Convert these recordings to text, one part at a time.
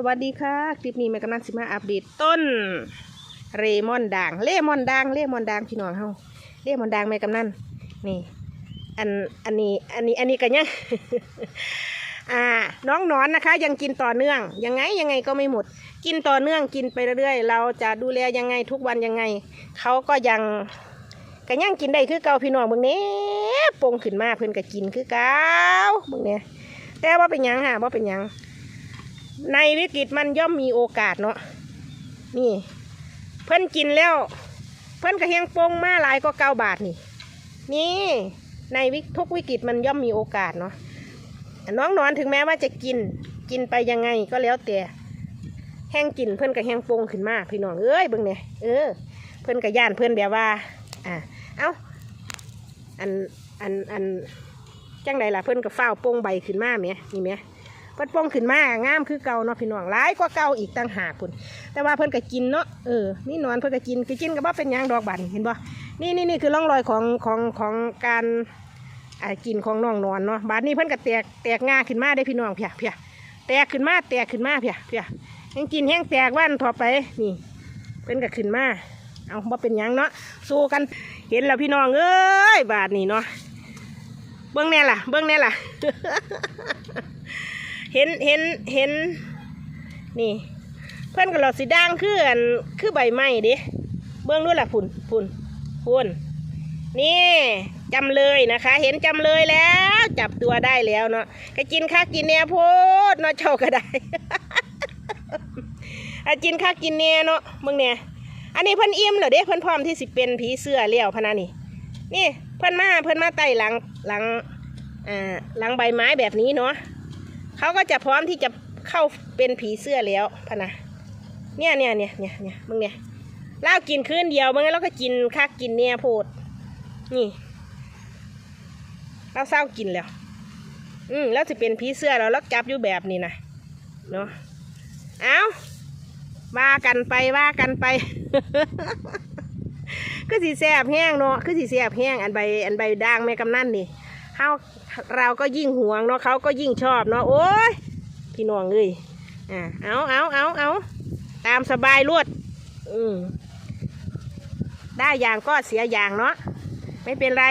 สวัสดีค่ะ คลิปนี้แม่กำลังสิมาอัปเดตต้น เรมอนด่าง เลมอนด่าง เลมอนด่างพี่น้องเฮาเลมอนด่างแม่กำนันนี่ อัน อันนี้ อันนี้ อันนี้กันยังอ่า น้องนอนนะคะ ยังกินต่อเนื่อง ยังไง ยังไงก็ไม่หมด กินต่อเนื่อง กินไปเรื่อยๆ เราจะดูแลยังไงทุกวันยังไง เขาก็ยังก็ยังกินได้คือเก่าพี่น้องเบิ่งเนี้ปงขึ้นมาเพิ่นก็กินคือเก่าเบิ่งเนี้ยแต่ว่าเป็นยังค่ะว่าเป็นยัง ในวิกฤตมันย่อมมีโอกาสเนาะนี่ เพิ่นกินแล้ว เพิ่นกระเฮงโปงมาหลายก็เก้าบาทนี่ นี่ ในวิกทุกวิกฤตมันย่อมมีโอกาสเนาะน้องนอนถึงแม้ว่าจะกินกินไปยังไงก็แล้วแต่แห้งกินเพิ่อนกระเฮงโปงขึ้นมาพี่น้องเอ้ยเบิ่งเนี่ยเออ เพิ่อนกระย่านเพิ่อนแบบว่า อ่าเอ้าอันอันอันจังใดล่ะเพิ่อนก็เฝ้าโปงใบขึ้นมาเมียนี่เมีย เพิ่นป้องขึ้นมางามคือเก่าเนาะพี่น้องหลายกว่าเก่าอีกต่างหากพุ่นแต่ว่าเพิ่นก็กินเนาะเออนี่นอนเพิ่นก็กินกินก็บ่เป็นหยังดอกบันเห็นบ่นี่นี่นี่คือร่องรอยของของของการกินของน้องนอนเนาะบาดนี้เพิ่นก็แตกแตกงาขึ้นมาได้พี่น้องเพียเพียแตกขึ้นมาแตกขึ้นมาเพียเพียแห้งกินแห้งแตกวันต่อไปนี่เพิ่นก็ขึ้นมาเอาบ่เป็นหยังเนาะสู้กันเห็นแล้วพี่น้องเอ้ยบาดนี้เนาะเบิ่งแน่ล่ะเบิ่งแน่ล่ะ เห็นเห็นเห็น นี่ เพื่อนกับเราสีด่างคืออันคือใบไม้เดิเบื้องนู้นล่ะพุ่นพุ่นพุ่นนี่จำเลยนะคะ เห็นจำเลยแล้ว จับตัวได้แล้วเนาะก็กินข้ากินเนียโพดเนาะเจ้าก็ได้อะกินข้ากินเนียเนาะมึงเนี่ยอันนี้เพิ่นอิ่มเหรอเด้เพิ่นพร้อมที่สิเป็นผีเสื้อเลี้ยวพะนานี่ นี่เพิ่นมาเพิ่นมาไต่หลังหลังอ่าหลังใบไม้แบบนี้เนาะ เขาก็จะพร้อมที่จะเข้าเป็นผีเสื้อแล้วพนะเนี่ยเนี่ยเนี่ยเนี่ยเนี่ยมึงเนี่ยเล่ากินคืนเดียวมึงแล้วก็กินคักกินเนี่ยโพดนี่เราเศร้ากินแล้ว อืมแล้วจะเป็นผีเสื้อแล้วแล้วจับอยู่แบบนี้นะเนาะเอาว่ากันไปว่ากันไปคือสีแสบแห้งเนาะคือสีแสบแห้งอันใบอันใบด่างแม่กำนั่นนี่ เฮาเราก็ยิ่งห่วงเนาะเขาก็ยิ่งชอบเนาะโอ้ยพี่น้องเอ้ยอ่าเอาเอาเอาเอาตามสบายรวดอืมได้อย่างก็เสียอย่างเนาะไม่เป็นไร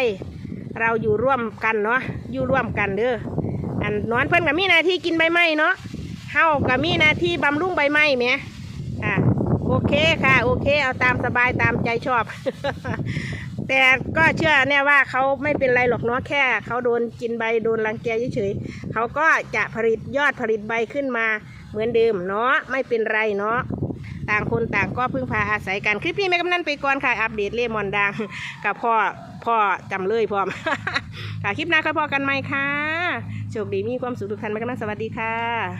เราอยู่ร่วมกันเนาะอยู่ร่วมกันเด้ออันนอนเพิ่นกับมีหนาที่กินใบไม้เนาะเฮากับมีหนาที่บำรุงใบไม้แหมอ่า โอเคค่ะ โอเค เอาตามสบายตามใจชอบ แต่ก็เชื่อแน่ว่าเขาไม่เป็นไรหรอกเนาะแค่เขาโดนกินใบโดนรังแกเฉยๆเขาก็จะผลิตยอดผลิตใบขึ้นมาเหมือนเดิมเนาะไม่เป็นไรเนาะต่างคนต่างก็พึ่งพาอาศัยกัน คลิปนี้แม่กำนันไปก่อนค่ะ อัปเดตเลมอนดัง กับพ่อพ่อจำเลยพร้อมค่ะคลิปหน้าก็พอกันไหมค่ะโชคดีมีความสุขทุกท่านแม่กำนันสวัสดีค่ะ